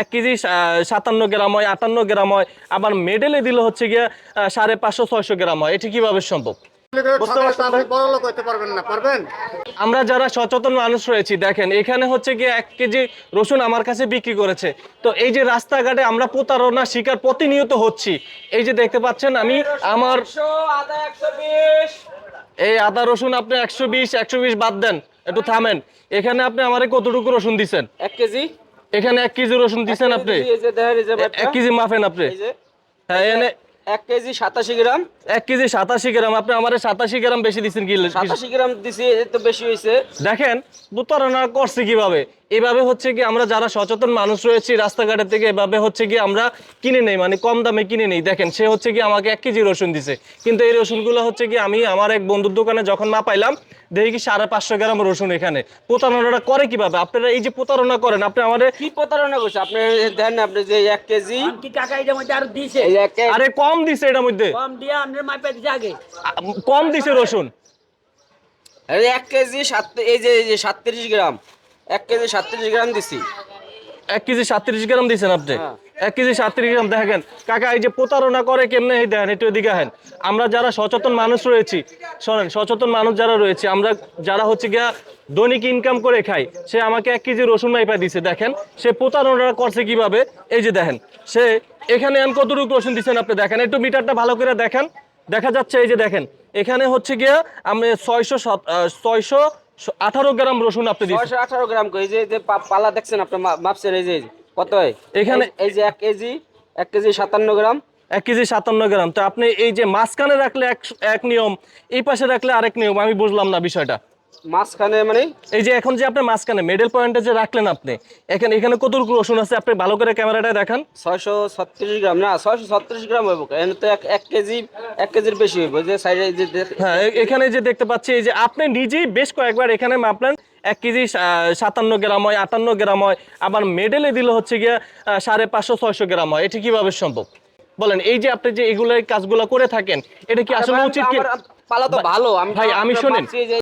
এক কেজি সাতান্ন গ্রাম হয় আটান্ন গ্রাম হয়। আবার মেডেলে দিলে হচ্ছে গিয়ে সাড়ে পাঁচশো ছয়শো গ্রাম হয়। এটি কীভাবে সম্ভব? আমরা যারা সচেতন মানুষ রয়েছি দেখেন এখানে হচ্ছে গিয়ে এক কেজি রসুন আমার কাছে বিক্রি করেছে। তো এই যে রাস্তাঘাটে আমরা প্রতারণা শিকার প্রতিনিয়ত হচ্ছি এই যে দেখতে পাচ্ছেন আমি আমার এই আদা রসুন আপনি একশো বিশ একশো বিশ বাদ দেন একটু থামেন। এখানে আপনি আমার কতটুকু রসুন দিচ্ছেন এক কেজি। এখানে এক কেজি রসুন দিচ্ছেন আপনি? এক কেজি মাফেন আপনি। হ্যাঁ এনে এক কেজি সাতাশি গ্রাম। এক কেজি সাতাশি গ্রাম। আপনি আমার সাতাশি গ্রাম বেশি দিচ্ছেন কি? সাতাশি গ্রাম দিছি তো বেশি হয়েছে দেখেন প্রতারণা করছে কীভাবে? এভাবে হচ্ছে কি আমরা যারা সচেতন মানুষ রয়েছি রাস্তাঘাটের থেকে এভাবে হচ্ছে কি আমরা কিনে নেই মানে কম দামে কিনে নেই। দেখেন সে হচ্ছে কি আমাকে এক কেজি রসুন দিছে। কিন্তু এই রসুনগুলো হচ্ছে কি আমি আমার এক বন্ধুর দোকানে যখন না পাইলাম দেখি কি সাড়ে পাঁচশো গ্রাম রসুন এখানে। প্রতারণাটা করে কীভাবে? আপনারা এই যে প্রতারণা করেন আপনি আমাদের কি প্রতারণা করছে আপনি দেন না আপনি যে এক কেজি এটার মধ্যে আরও দিছে? আরে কম দিছে এটার মধ্যে। কম দিয়ে আপনার মাপে দিছে আগে। কম দিছে রসুন। যে এক কেজি সাত এই যে এই যে সাতত্রিশ গ্রাম। এক কেজি সাতত্রিশ গ্রাম দিছি। এক কেজি সাতত্রিশ গ্রাম দিচ্ছেন আপনি? হ্যাঁ। এক কেজি সাতত্রিশ গ্রাম দেখেন কাকা এই যে প্রতারণা করে কেমনে এই দেখেন একটু এদিকে আহেন। আমরা যারা সচেতন মানুষ রয়েছি শোনেন সচেতন মানুষ যারা রয়েছে আমরা যারা হচ্ছে গিয়া দৈনিক ইনকাম করে খাই সে আমাকে এক কেজি রসুন মাইপা দিছে দেখেন সে প্রতারণা করছে কীভাবে? এই যে দেখেন সে এখানে আমি কতটুকু রসুন দিচ্ছেন আপনি দেখেন একটু মিটারটা ভালো করে দেখেন। দেখা যাচ্ছে এই যে দেখেন এখানে হচ্ছে গিয়া আমি ছয়শো ছয়শো আঠারো গ্রাম রসুন আপনি ছয়শো আঠারো গ্রাম এই যে পালা দেখছেন আপনার মা- মাপছেন এই যে কত হয়? এখানে- এই- এই যে এক কেজি এক কেজি সাতান্ন গ্রাম। এক কেজি সাতান্ন গ্রাম। তো আপনি এই যে মাঝখানে রাখলে এক এক নিয়ম এই পাশে রাখলে আরেক নিয়ম আমি বুঝলাম না বিষয়টা। মাঝখানে মানে এই যে এখন যে আপনি মাঝখানে মিডল পয়েন্টে যে রাখলেন আপনি এখানে এখানে কতটুকু রসুন আছে? আপনি ভালো করে ক্যামেরাটায় দেখান। ছয়শো ছত্রিশ গ্রাম। না ছয়শো ছত্রিশ গ্রাম হইব। এখানে তো এক কেজি এক কেজির বেশি হইব। যে সাইডে যে হ্যাঁ এখানে যে দেখতে পাচ্ছি এই যে আপনি নিজেই বেশ কয়েকবার এখানে মাপলেন। এক কেজি সাতান্ন গ্রাম হয় আটান্ন গ্রাম হয়। আবার মেডেলে দিলে হচ্ছে গিয়ে সাড়ে পাঁচশো ছয়শো গ্রাম হয়। এটি কীভাবে সম্ভব? বলেন এই যে আপনি যে এগুলো কাজগুলো করে থাকেন এটা কি আসলে উচিত কি? পালা তো ভালো। আমি ভাই, আমি শোনেন।